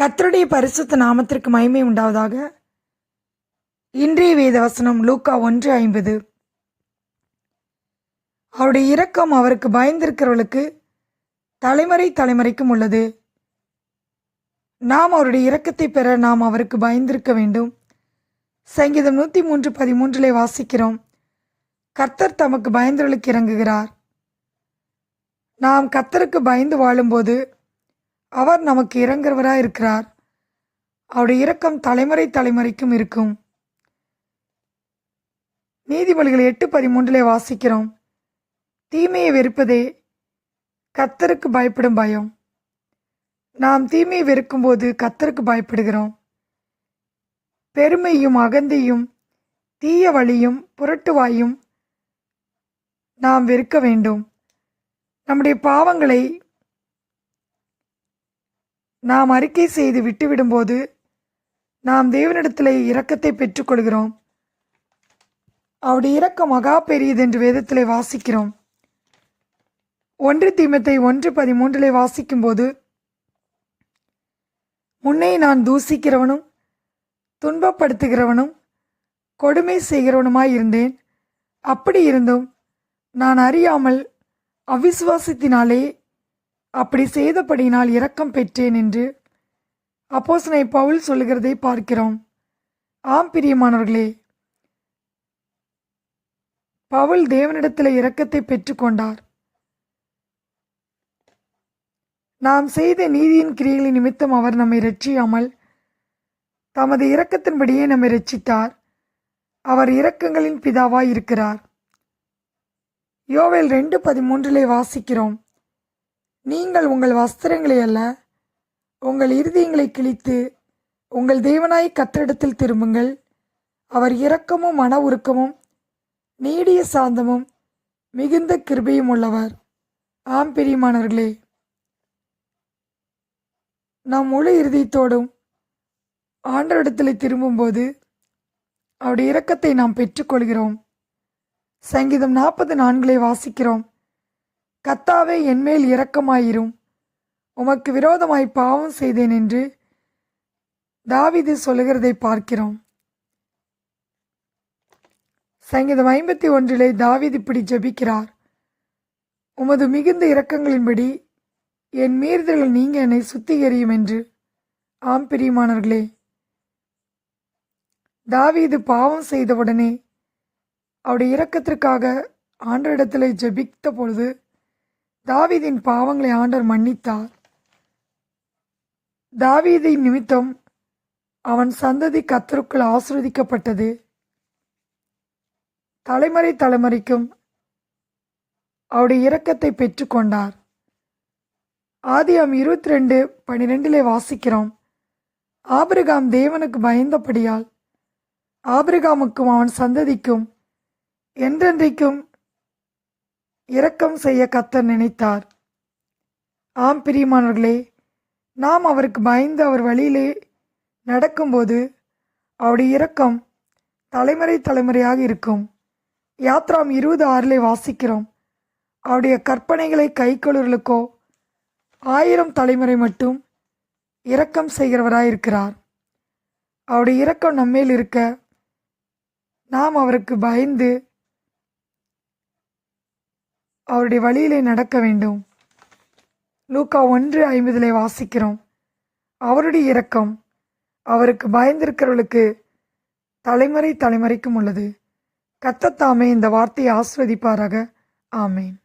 கர்த்தருடைய பரிசுத்த நாமத்திற்கு மகிமை உண்டாவதாக. இன்றைய வேத வசனம் லூக்கா ஒன்று ஐம்பது. அவருடைய இரக்கம் அவருக்கு பயந்திருக்கிறவர்களுக்கு தலைமுறை தலைமுறைக்கும் உள்ளது. நாம் அவருடைய இரக்கத்தை பெற நாம் அவருக்கு பயந்திருக்க வேண்டும். சங்கீதம் நூற்றி மூன்று பதிமூன்றிலே வாசிக்கிறோம். கர்த்தர் தமக்கு பயந்தவர்களுக்கு இறங்குகிறார். நாம் கர்த்தருக்கு பயந்து வாழும்போது அவர் நமக்கு இறங்குறவராக இருக்கிறார். அவருடைய இரக்கம் தலைமுறை தலைமுறைக்கும் இருக்கும். நீதிபதிகள் எட்டு பதிமூன்றிலே வாசிக்கிறோம். தீமையை வெறுப்பதே கத்தருக்கு பயப்படும் பயம். நாம் தீமையை வெறுக்கும்போது கத்தருக்கு பயப்படுகிறோம். பெருமையும் அகந்தையும் தீய வழியும் புரட்டுவாயும் நாம் வெறுக்க வேண்டும். நம்முடைய பாவங்களை நாம் அறிக்கை செய்து விட்டுவிடும்போது நாம் தேவனிடத்தில் இரக்கத்தை பெற்றுக்கொள்கிறோம். அவருடைய இரக்கம் மகா பெரியது என்று வேதத்தில் வாசிக்கிறோம். ஒன்று தீமத்தை ஒன்று பதிமூன்றிலே வாசிக்கும்போது முன்னே நான் தூசிக்கிறவனும் துன்பப்படுத்துகிறவனும் கொடுமை செய்கிறவனுமாய் இருந்தேன். அப்படி இருந்தும் நான் அறியாமல் அவிசுவாசத்தினாலே அப்படி செய்தபடியினால் இரக்கம் பெற்றேன் என்று அப்போசனை பவுல் சொல்லுகிறதை பார்க்கிறோம். ஆம் பிரியமானவர்களே பவுல் தேவனிடத்தில் இரக்கத்தை பெற்றுக்கொண்டார். நாம் செய்த நீதியின் கிரியைகளின் நிமித்தம் அவர் நம்மை ரட்சியாமல் தமது இரக்கத்தின்படியே நம்மை ரட்சித்தார் அவர் இரக்கங்களின் பிதாவாய் இருக்கிறார். யோவேல் ரெண்டு பதிமூன்றிலே வாசிக்கிறோம். நீங்கள் உங்கள் வஸ்திரங்களை அல்ல உங்கள் இருதயங்களை கிழித்து உங்கள் தேவனாய் கத்திரிடத்தில் திரும்புங்கள். அவர் இரக்கமும் மன உருக்கமும் நீடிய சாந்தமும் மிகுந்த கிருபையும் உள்ளவர். ஆம் பிரியமானவர்களே. நாம் முழு இருதயத்தோடும் ஆண்டரிடத்தில் திரும்பும்போது அவருடைய இரக்கத்தை நாம் பெற்றுக்கொள்கிறோம். சங்கீதம் நாற்பது நான்களை வாசிக்கிறோம். கத்தாவே என்மேல் இரக்கமாயிரும். உமக்கு விரோதமாய் பாவம் செய்தேன் என்று தாவிது சொல்லுகிறதை பார்க்கிறோம். சங்கீதம் ஐம்பத்தி ஒன்றிலே தாவீது இப்படி ஜெபிக்கிறார். உமது மிகுந்த இரக்கங்களின்படி என் மீறுதல்கள் நீங்க என்னை சுத்திகரியும் என்று. ஆம் பிரியமானவர்களே. தாவீது பாவம் செய்தவுடனே அவருடைய இரக்கத்திற்காக ஆண்டரிடத்தில் ஜெபித்த பொழுது தாவீதின் பாவங்களை ஆண்டவர் மன்னித்தார். தாவீதின் நிமித்தம் அவன் சந்ததி கத்தருக்குள் ஆசிர்வதிக்கப்பட்டது. தலைமுறை தலைமுறைக்கும் அவருடைய இரக்கத்தை பெற்றுக்கொண்டார் ஆதியாம் இருபத்தி ரெண்டு பனிரெண்டிலே வாசிக்கிறோம். ஆபிரகாம் தேவனுக்கு பயந்தபடியால் ஆபிரகாமுக்கும் அவன் சந்ததிக்கும் என்றென்றைக்கும் இரக்கம் செய்ய கத்த நினைத்தார். ஆம் பிரியமானவர்களே நாம் அவருக்கு பயந்து அவர் வழியிலே நடக்கும்போது அவருடைய இரக்கம் தலைமுறை தலைமுறையாக இருக்கும். யாத்ராம் இருபது ஆறிலே வாசிக்கிறோம். அவருடைய கற்பனைகளை கைக்கொள்ளுகளுக்கோ ஆயிரம் தலைமுறை மட்டும் இரக்கம் செய்கிறவராயிருக்கிறார். அவருடைய இரக்கம் நம்மேல் இருக்க நாம் அவருக்கு பயந்து அவருடைய வழியிலே நடக்க வேண்டும். லூக்கா ஒன்று ஐம்பதிலே வாசிக்கிறோம். அவருடைய இரக்கம் அவருக்கு பயந்திருக்கிறவர்களுக்கு தலைமுறை தலைமுறைக்கும் உள்ளது. கத்தத்தாமே இந்த வார்த்தையை ஆஸ்வதிப்பாராக ஆமேன்.